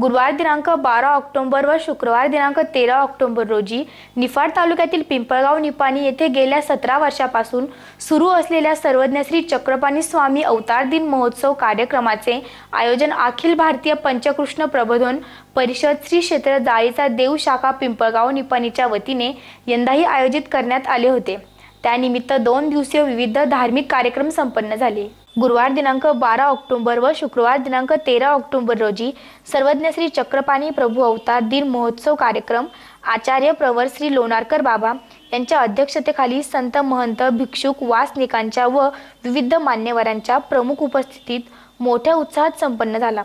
गुरुवार दिनांक बारा ऑक्टोबर व शुक्रवार दिनांक तेरा ऑक्टोबर रोजी निफाड तालुक्यातील पिंपळगाव निपाणी येथे गेल्या सतरा वर्षापासून सुरू असलेल्या सर्वज्ञ श्री चक्रपाणी स्वामी अवतार दिन महोत्सव कार्यक्रमाचे आयोजन अखिल भारतीय पंचकृष्ण प्रबोधन परिषद श्री क्षेत्र जाळीचा देव शाखा पिंपळगाव निपाणीच्या वतीने यंदाही आयोजित करण्यात आले होते. त्यानिमित्त दोन दिवसीय विविध धार्मिक कार्यक्रम संपन्न झाले. गुरुवार दिनांक बारा ऑक्टोबर व शुक्रवार दिनांक तेरा ऑक्टोबर रोजी सर्वज्ञ श्री चक्रपाणी प्रभू अवतार दिन महोत्सव कार्यक्रम आचार्य प्रवर श्री लोणारकर बाबा यांच्या अध्यक्षतेखाली संत महंत भिक्षुक वासनिकांच्या व विविध मान्यवरांच्या प्रमुख उपस्थितीत मोठ्या उत्साहात संपन्न झाला.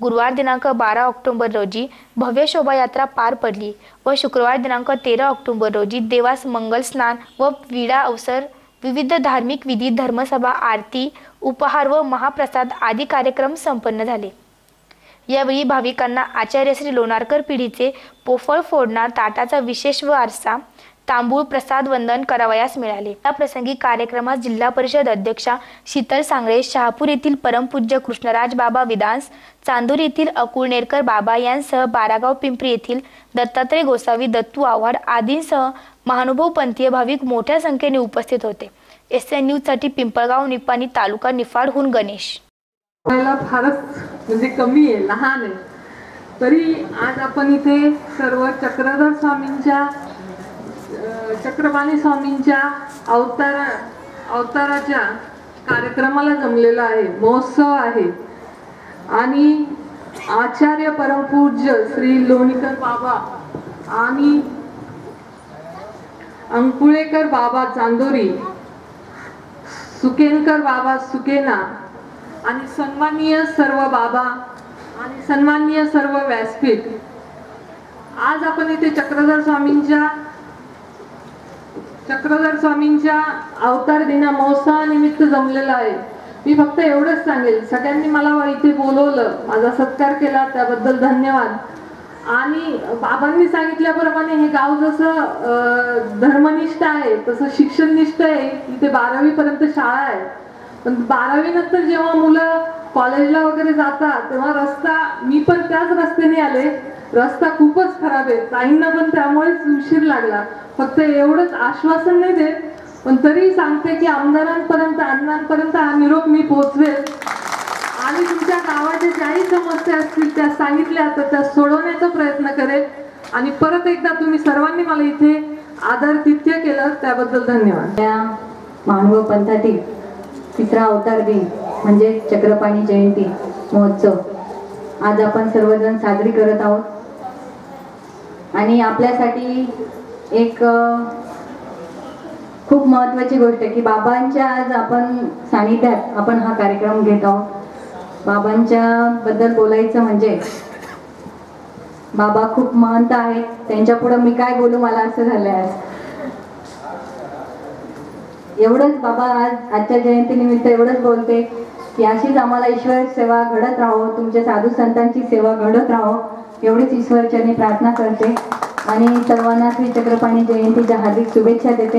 गुरुवार दिनांक बारा ऑक्टोबर रोजी भव्य शोभायात्रा पार पडली व शुक्रवार दिनांक तेरा ऑक्टोबर रोजी देवास मंगल स्नान व विडा अवसर विविध धार्मिक विधी धर्मसभा आरती उपहार व महाप्रसाद आदी कार्यक्रम संपन्न झाले. यावेळी भाविकांना आचार्य श्री लोणारकर पिढीचे पोफळ फोडणार ताटाचा विशेष वारसा तांबूळ प्रसाद वंदन करावयास मिळाले. या प्रसंगी कार्यक्रमात जिल्हा परिषद अध्यक्षा शीतल सांगळे शहापूर येथील परमपूज्य कृष्णराज बाबा विदांस चांदूर येथील अकुळनेरकर बाबा यांसह बारागाव पिंपरी येथील दत्तात्रय गोसावी दत्तू आव्हाड आदींसह महानुभव पंथीय भाविक मोठ्या संख्येने उपस्थित होते. एस एन न्यूजसाठी पिंपळगाव निपाणी तालुका निफाडहून गणेश. फारच म्हणजे कमी आहे लहान आहे. तरी आज आपण इथे सर्व चक्रधर स्वामींच्या चक्रपाणी स्वामींच्या अवतार अवताराच्या कार्यक्रमाला जमलेला आहे. महोत्सव आहे. आणि आचार्य परमपूज्य श्री लोणीकर बाबा आणि अंकुळेकर बाबा चांदोरी सुकेनकर बाबा सुकेना आणि सन्माननीय सर्व बाबा आणि सन्माननीय सर्व व्यासपीठ. आज आपण इथे चक्रधर स्वामींच्या चक्रधर स्वामींच्या अवतार दिना महोत्सवानिमित्त जमलेला आहे. मी फक्त एवढंच सांगेल सगळ्यांनी मला इथे बोलवलं माझा सत्कार केला त्याबद्दल धन्यवाद. आणि बाबांनी सांगितल्याप्रमाणे हे गाव जसं धर्मनिष्ठ आहे तसं शिक्षणनिष्ठ आहे इथे बारावी पर्यंत शाळा आहे. पण बारावी नंतर जेव्हा मुलं कॉलेजला वगैरे जातात तेव्हा रस्ता मी पण त्याच रस्त्याने आले. रस्ता खूपच खराब आहे. ताईंना पण त्यामुळेच उशीर लागला. फक्त एवढंच आश्वासन नाही देत पण तरी सांगते की आमदारांपर्यंत अण्णांपर्यंत हा निरोप मी पोहोचवेल आणि तुमच्या गावाच्या ज्याही समस्या असतील त्या सांगितल्या तर त्या सोडवण्याचा प्रयत्न करेल. आणि परत एकदा तुम्ही सर्वांनी मला इथे आदर तिथ्य केलं त्याबद्दल धन्यवाद. त्या मानव पंथातील तिसरा अवतार दिन म्हणजे चक्रपाणी जयंती महोत्सव. आज आपण सर्वजण साजरी करत आहोत. आणि आपल्यासाठी एक खूप महत्वाची गोष्ट आहे की बाबांच्या आज आपण सानिध्यात आपण हा कार्यक्रम घेत आहोत. बाबांच्या बद्दल बोलायचं म्हणजे बाबा खूप महंत आहेत त्यांच्या पुढे मी काय बोलू मला असं झालंय आज. एवढंच बाबा आज आजच्या जयंतीनिमित्त एवढंच बोलते की अशीच आम्हाला ईश्वर सेवा घडत राहो तुमच्या साधू संतांची सेवा घडत राहो एवढीच ईश्वरचरणी प्रार्थना करते. आणि सर्वांना श्री चक्रपाणी जयंतीच्या हार्दिक शुभेच्छा देते.